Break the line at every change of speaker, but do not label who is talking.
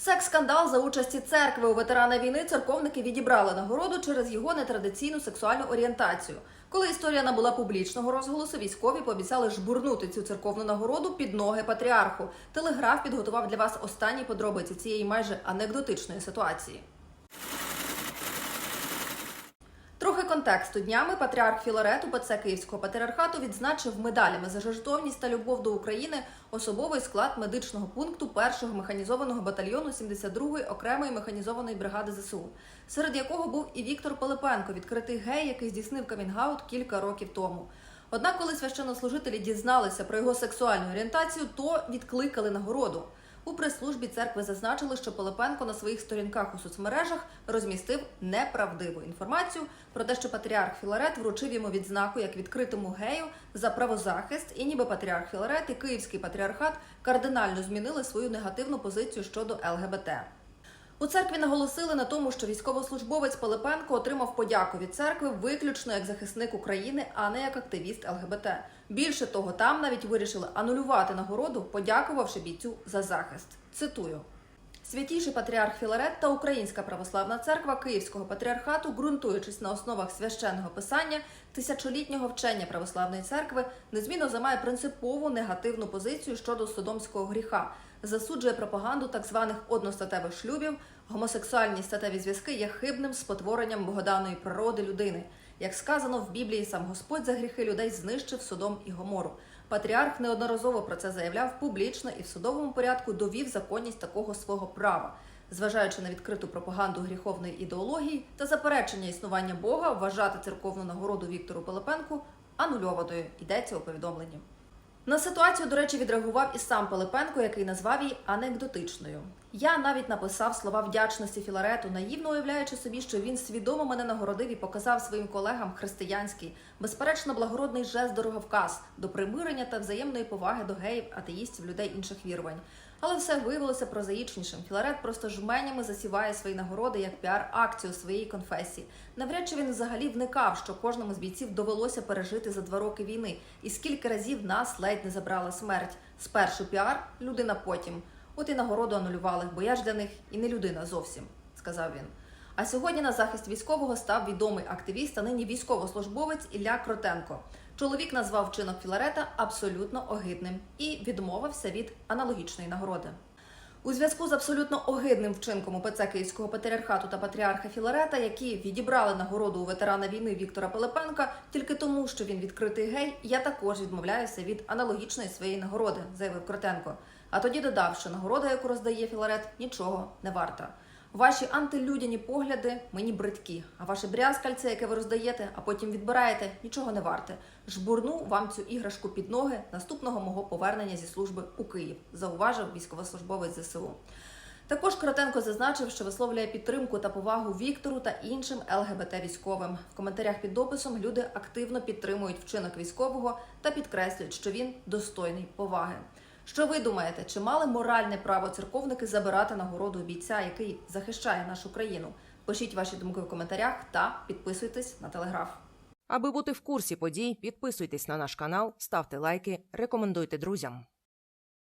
Секс-скандал за участі церкви у ветерана війни церковники відібрали нагороду через його нетрадиційну сексуальну орієнтацію. Коли історія набула публічного розголосу, військові пообіцяли жбурнути цю церковну нагороду під ноги патріарху. Телеграф підготував для вас останні подробиці цієї майже анекдотичної ситуації. Контексту днями патріарх Філарет УПЦ Київського патріархату відзначив медалями за жертовність та любов до України особовий склад медичного пункту 1-го механізованого батальйону 72-ї окремої механізованої бригади ЗСУ, серед якого був і Віктор Пилипенко, відкритий гей, який здійснив камінгаут кілька років тому. Однак, коли священнослужителі дізналися про його сексуальну орієнтацію, то відкликали нагороду. У прес-службі церкви зазначили, що Пилипенко на своїх сторінках у соцмережах розмістив неправдиву інформацію про те, що патріарх Філарет вручив йому відзнаку як відкритому гею за правозахист, і ніби патріарх Філарет і Київський патріархат кардинально змінили свою негативну позицію щодо ЛГБТ. У церкві наголосили на тому, що військовослужбовець Пилипенко отримав подяку від церкви виключно як захисник України, а не як активіст ЛГБТ. Більше того, там навіть вирішили анулювати нагороду, подякувавши бійцю за захист. Цитую. Святійший патріарх Філарет та Українська православна церква Київського патріархату, ґрунтуючись на основах священного писання тисячолітнього вчення православної церкви, незмінно займає принципову негативну позицію щодо содомського гріха, засуджує пропаганду так званих одностатевих шлюбів. Гомосексуальні статеві зв'язки є хибним спотворенням богоданої природи людини. Як сказано в Біблії, сам Господь за гріхи людей знищив Содом і Гомору. Патріарх неодноразово про це заявляв публічно і в судовому порядку довів законність такого свого права. Зважаючи на відкриту пропаганду гріховної ідеології та заперечення існування Бога, вважати церковну нагороду Віктору Пилипенку анульованою йдеться у повідомленні. На ситуацію, до речі, відреагував і сам Пилипенко, який назвав її анекдотичною. Я навіть написав слова вдячності Філарету, наївно уявляючи собі, що він свідомо мене нагородив і показав своїм колегам християнський, безперечно, благородний жест дороговказ до примирення та взаємної поваги до геїв, атеїстів, людей інших вірувань. Але все виявилося прозаїчнішим. Філарет просто жменями засіває свої нагороди як піар-акцію своєї конфесії. Навряд чи він взагалі вникав, що кожному з бійців довелося пережити за два роки війни, і скільки разів нас ледь не забрала смерть. Спершу піар, людина потім. От і нагороду анулювали, бо я ж для них і не людина зовсім, сказав він. А сьогодні на захист військового став відомий активіст, а нині військовослужбовець Ілля Кротенко. Чоловік назвав вчинок Філарета абсолютно огидним і відмовився від аналогічної нагороди. У зв'язку з абсолютно огидним вчинком УПЦ Київського патріархату та патріарха Філарета, які відібрали нагороду у ветерана війни Віктора Пилипенка, тільки тому, що він відкритий гей, я також відмовляюся від аналогічної своєї нагороди, заявив Кротенко. А тоді додав, що нагорода, яку роздає Філарет, нічого не варта. Ваші антилюдяні погляди мені бридкі, а ваше брязкальце, яке ви роздаєте, а потім відбираєте, нічого не варте. Жбурну вам цю іграшку під ноги наступного мого повернення зі служби у Київ, зауважив військовослужбовець ЗСУ. Також Коротенко зазначив, що висловлює підтримку та повагу Віктору та іншим ЛГБТ військовим. В коментарях під дописом люди активно підтримують вчинок військового та підкреслюють, що він достойний поваги. Що ви думаєте, чи мали моральне право церковники забирати нагороду бійця, який захищає нашу країну? Пишіть ваші думки в коментарях та підписуйтесь на телеграф.
Аби бути в курсі подій, підписуйтесь на наш канал, ставте лайки, рекомендуйте друзям.